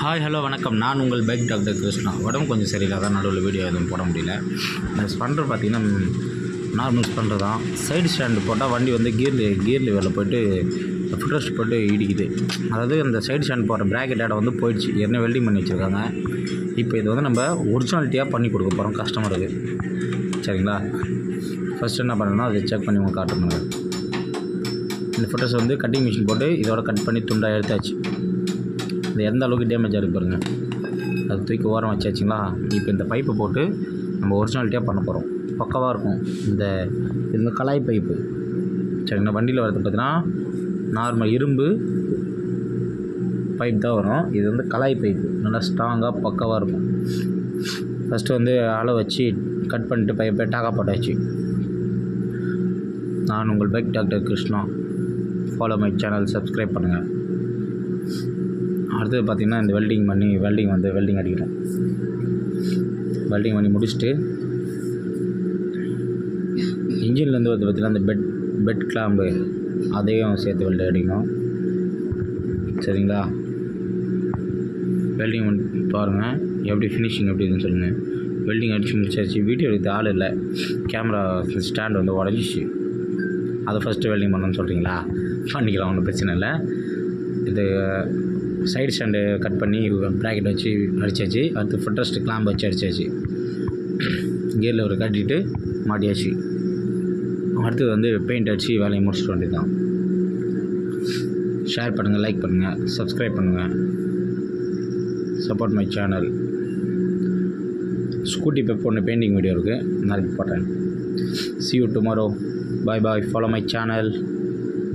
Hi hello வணக்கம். நான் உங்கள் பைக் டாக்டர் கிருஷ்ணா. உடம்பு கொஞ்சம் சரியில்லாத நடுவில் வீடியோ எதுவும் போட முடியல. இந்த ஸ்பண்டர் பார்த்தீங்கன்னா நார்மல் ஸ்பண்டர் தான் சைடு ஸ்டாண்டு போட்டால் வண்டி வந்து கியர் கியர் லெவலில் போயிட்டு ஃபுட்ரெஸ்ட் போட்டு இடிக்குது. அதாவது அந்த சைடு ஸ்டாண்ட் போடுற ப்ராக்கெட் ஆட வந்து போயிடுச்சு. என்ன வெல்டிங் பண்ணி வச்சுருக்காங்க? இப்போ இது வந்து நம்ம ஒரிஜினாலிட்டியாக பண்ணி கொடுக்க போகிறோம் கஸ்டமருக்கு சரிங்களா? ஃபஸ்ட்டு என்ன பண்ணணும்னா அதை செக் பண்ணி உங்களுக்கு காட்டணுங்க இந்த ஃபுட்ரெஸ் வந்து கட்டிங் மிஷின் போட்டு இதோட கட் பண்ணி துண்டாக எடுத்தாச்சு. இது எந்த அளவுக்கு டேமேஜாக இருக்கு பாருங்கள் அது தூக்கி ஓரம் வச்சாச்சுங்களா? இப்போ இந்த பைப்பை போட்டு நம்ம ஒரிஜினாலிட்டியாக பண்ண போகிறோம் பக்கவாக இருக்கும். இந்த இது கலாய் பைப்பு சரிங்களா? வண்டியில் வரது பார்த்தீங்கன்னா நார்மல் இரும்பு பைப் தான் வரும். இது வந்து கலாய் பைப்பு நல்லா ஸ்ட்ராங்காக பக்கவாக இருக்கும். ஃபஸ்ட்டு வந்து அளவு வச்சு கட் பண்ணிட்டு பைப்பை டாக்கா போட்டாச்சு. நான் உங்கள் bike doctor Krishna. Follow my channel subscribe பண்ணுங்கள் அடுத்தது பார்த்திங்கன்னா இந்த வெல்டிங் பண்ணி வெல்டிங் வந்து வெல்டிங் அடிக்கிறோம் வெல்டிங் பண்ணி முடிச்சுட்டு இன்ஜின்லேருந்து வந்து பார்த்திங்கன்னா அந்த பெட் பெட் கிளாம்பு அதையும் சேர்த்து வெல்டு அடிக்கணும். சரிங்களா? வெல்டிங் பண்ணி பாருங்கள் எப்படி ஃபினிஷிங் எப்படி இருக்குன்னு சொல்லுங்கள் வெல்டிங் அடித்து முடிச்சாச்சு. வீடியோ எடுத்து ஆள் இல்லை. கேமரா ஸ்டாண்ட் வந்து உடஞ்சிச்சு. அதை ஃபஸ்ட்டு வெல்டிங் பண்ணணும்னு சொல்கிறீங்களா பண்ணிக்கலாம் ஒன்றும் பிரச்சனை இல்லை. இது சைடு ஸ்டாண்டு கட் பண்ணி ப்ராக்கெட் வச்சு அடித்தாச்சு அடுத்து ஃபுட்ரஸ்ட் கிளாம்ப் வச்சு அடித்தாச்சு கியரில் ஒரு கட்டிட்டு மாட்டியாச்சு. அடுத்தது வந்து பெயிண்ட் அடித்து வேலையை முடிச்சிட்டு வேண்டியது தான் ஷேர் பண்ணுங்கள் லைக் பண்ணுங்கள் சப்ஸ்கிரைப் பண்ணுங்கள் support my channel Scooty Pep ஒன்று பெயிண்டிங் வீடியோ இருக்குது நாளைக்கு போட்டேன் see you tomorrow bye bye follow my channel